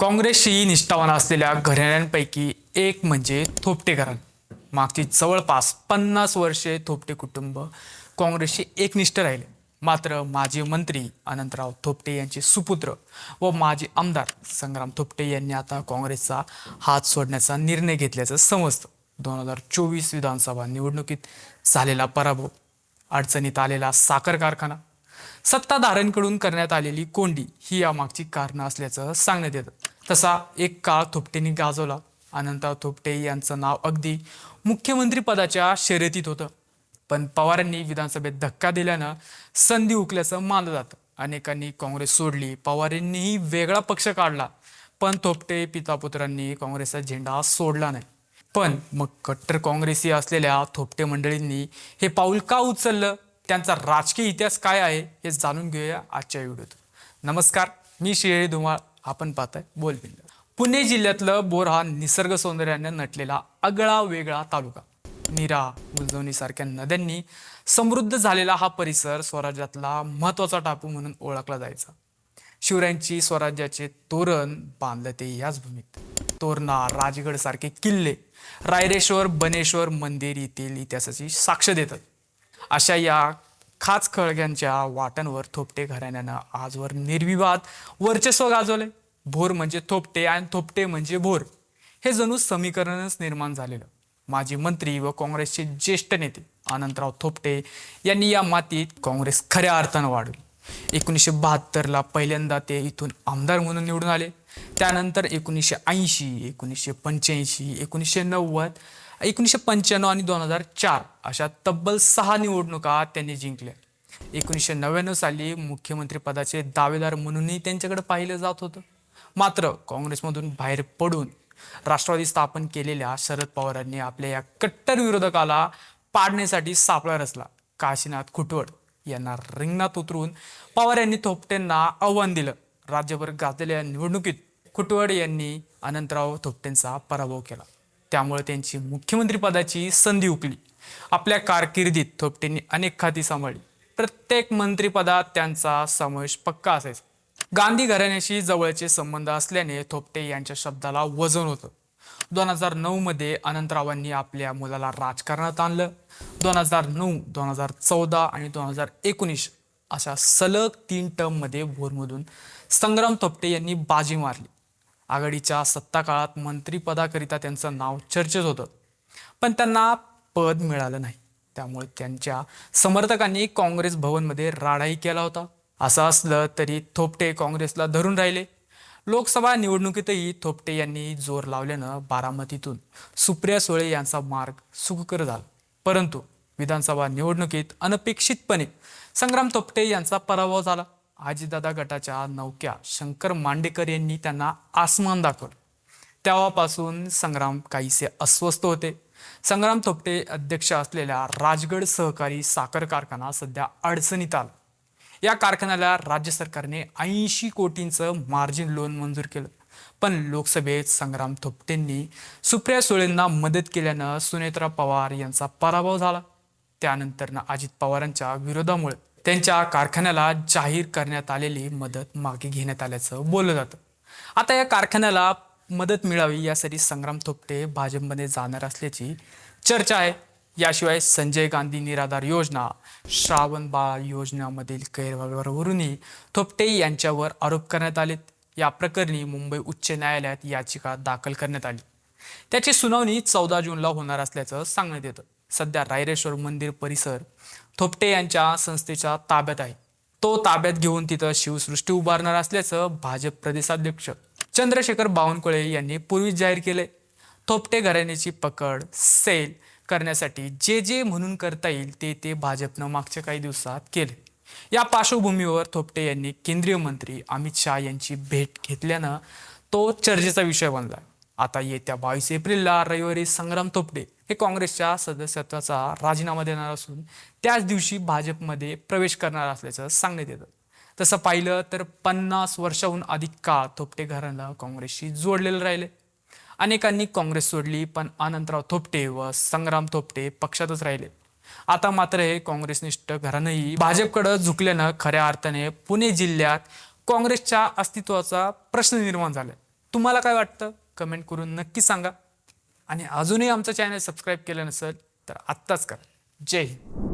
काँग्रेसशी निष्ठावान असलेल्या घराण्यांपैकी एक म्हणजे थोपटे घराणं मागची जवळपास पन्नास वर्षे थोपटे कुटुंब काँग्रेसशी एकनिष्ठ राहिले. मात्र माजी मंत्री अनंतराव थोपटे यांचे सुपुत्र व माजी आमदार संग्राम थोपटे यांनी आता काँग्रेसचा हात सोडण्याचा निर्णय घेतल्याचं समजतं. दोन हजार चोवीस विधानसभा निवडणुकीत झालेला पराभव अडचणीत आलेला साखर कारखाना सत्ताधाऱ्यांकडून करण्यात आलेली कोंडी ही यामागची कारणं असल्याचं सांगण्यात येतं. तसा एक काळ थोपटेंनी गाजवला. अनंतराव थोपटे यांचं नाव अगदी मुख्यमंत्री पदाच्या शर्यतीत होतं. पण पवारांनी विधानसभेत धक्का दिल्यानं संधी उकल्याचं मानलं जातं. अनेकांनी काँग्रेस सोडली पवारांनीही वेगळा पक्ष काढला. पण थोपटे पितापुत्रांनी काँग्रेसचा झेंडा सोडला नाही. पण मग कट्टर काँग्रेसी असलेल्या थोपटे मंडळींनी हे पाऊल का उचललं? त्यांचा राजकीय इतिहास काय आहे? हे जाणून घेऊया आजच्या व्हिडिओत नमस्कार मी शिळे धुमाळ. आपण पाहताय बोलबिंद पुणे जिल्ह्यातलं बोर हा निसर्ग सौंदर्याने नटलेला आगळा वेगळा तालुका. नीरा उजवणी सारख्या नद्यांनी समृद्ध झालेला हा परिसर स्वराज्यातला महत्त्वाचा टापू म्हणून ओळखला जायचा. शिवरायांची स्वराज्याचे तोरण बांधलं ते याच भूमीत. तोरणा राजगड सारखे किल्ले रायरेश्वर बनेश्वर मंदिर येथील इतिहासाची साक्ष देतात. अशा या खाच खळग्यांच्या वाटांवर थोपटे घराण्यानं आजवर निर्विवाद वर्चस्व गाजवले भोर म्हणजे थोपटे आणि थोपटे म्हणजे भोर. हे जणू समीकरणच निर्माण झालेलं. माजी मंत्री व काँग्रेसचे ज्येष्ठ नेते अनंतराव थोपटे यांनी या मातीत काँग्रेस खऱ्या अर्थानं वाढवली. एकोणीसशे बहात्तरला पहिल्यांदा ते इथून आमदार म्हणून निवडून आले. त्यानंतर एकोणीसशे ऐंशी एकोणीसशे पंच्याऐंशी एकोणीसशे नव्वद एकोणीसशे पंच्याण्णव आणि दोन हजार चार अशा तब्बल सहा निवडणुका त्यांनी जिंकल्या. एकोणीसशे नव्याण्णव साली मुख्यमंत्रीपदाचे दावेदार म्हणूनही त्यांच्याकडे पाहिलं जात होतं. मात्र काँग्रेसमधून बाहेर पडून राष्ट्रवादी स्थापन केलेल्या शरद पवारांनी आपल्या या कट्टर विरोधकाला पाडण्यासाठी सापळा रचला. काशीनाथ खुटवड यांना रिंगणात उतरून पवार यांनी थोपटेंना आव्हान दिलं. राज्यभर गाजलेल्या निवडणुकीत खुटवड यांनी अनंतराव थोपटेंचा पराभव केला. त्यामुळे त्यांची मुख्यमंत्रीपदाची संधी हुकली आपल्या कारकिर्दीत थोपटेंनी अनेक खाती सांभाळली. प्रत्येक मंत्रिपदात त्यांचा समावेश पक्का असायचा. गांधी घराण्याशी जवळचे संबंध असल्याने थोपटे यांच्या शब्दाला वजन होतं. दोन हजार नऊमध्ये अनंतरावांनी आपल्या मुलाला राजकारणात आणलं. दोन हजार नऊ दोन हजार चौदा आणि दोन हजार एकोणीस अशा सलग तीन टर्ममध्ये भोरमधून संग्राम थोपटे यांनी बाजी मारली. आघाडीच्या सत्ता काळात मंत्रिपदाकरिता त्यांचं नाव चर्चेत होतं. पण त्यांना पद मिळालं नाही. त्यामुळे त्यांच्या समर्थकांनी काँग्रेस भवनमध्ये राडाही केला होता. असं असलं तरी थोपटे काँग्रेसला धरून राहिले. लोकसभा निवडणुकीतही थोपटे यांनी जोर लावल्यानं बारामतीतून सुप्रिया सुळे यांचा मार्ग सुखकर झाला. परंतु विधानसभा निवडणुकीत अनपेक्षितपणे संग्राम थोपटे यांचा पराभव झाला. आजीदादा गटाच्या नौक्या शंकर मांडेकर यांनी त्यांना आसमान दाखवलं. तेव्हापासून संग्राम काहीसे अस्वस्थ होते. संग्राम थोपटे अध्यक्ष असलेल्या राजगड सहकारी साखर कारखाना सध्या अडचणीत आला. या कारखान्याला राज्य सरकारने ऐंशी कोटींचं मार्जिन लोन मंजूर केलं. पण लोकसभेत संग्राम थोपटेंनी सुप्रिया सुळेंना मदत केल्यानं सुनेत्रा पवार यांचा पराभव झाला. त्यानंतरनं अजित पवारांच्या विरोधामुळे त्यांच्या कारखान्याला जाहीर करण्यात आलेली मदत मागे घेण्यात आल्याचं बोललं जातं. आता या कारखान्याला मदत मिळावी यासाठी संग्राम थोपटे भाजपमध्ये जाणार असल्याची चर्चा आहे. याशिवाय संजय गांधी निराधार योजना श्रावण बाळ योजनामधील गैरव्यवहारावरूनही थोपटे यांच्यावर आरोप करण्यात आलेत. या प्रकरणी मुंबई उच्च न्यायालयात याचिका दाखल करण्यात आली. त्याची सुनावणी चौदा जूनला होणार असल्याचं सांगण्यात येतं. सध्या रायरेश्वर मंदिर परिसर थोपटे यांच्या संस्थेच्या ताब्यात आहे. तो ताब्यात घेऊन तिथं शिवसृष्टी उभारणार असल्याचं भाजप प्रदेशाध्यक्ष चंद्रशेखर बावनकुळे यांनी पूर्वीच जाहीर केले थोपटे घराण्याची पकड सेल करण्यासाठी जे जे म्हणून करता येईल ते ते भाजपनं मागच्या काही दिवसात केले या पार्श्वभूमीवर थोपटे यांनी केंद्रीय मंत्री अमित शहा यांची भेट घेतल्यानं तो चर्चेचा विषय बनला आता येत्या बावीस एप्रिलला रविवारी संग्राम थोपटे हे काँग्रेसच्या सदस्यत्वाचा राजीनामा देणार असून त्याच दिवशी भाजपमध्ये प्रवेश करणार असल्याचं सांगण्यात येतं. तसं पाहिलं तर पन्नास वर्षाहून अधिक काळ थोपटे घराला काँग्रेसशी जोडलेलं राहिले अनेकांनी काँग्रेस सोडली पण अनंतराव थोपटे व संग्राम थोपटे पक्षातच राहिले. आता मात्र हे काँग्रेसनिष्ठ घरानंही भाजपकडे झुकल्यानं खऱ्या अर्थाने पुणे जिल्ह्यात काँग्रेसच्या अस्तित्वाचा प्रश्न निर्माण झालाय. तुम्हाला काय वाटतं? कमेंट करून नक्की सांगा. आणि अजूनही आमचं चॅनल सबस्क्राईब केलं नसेल तर आत्ताच करा. जय हिंद.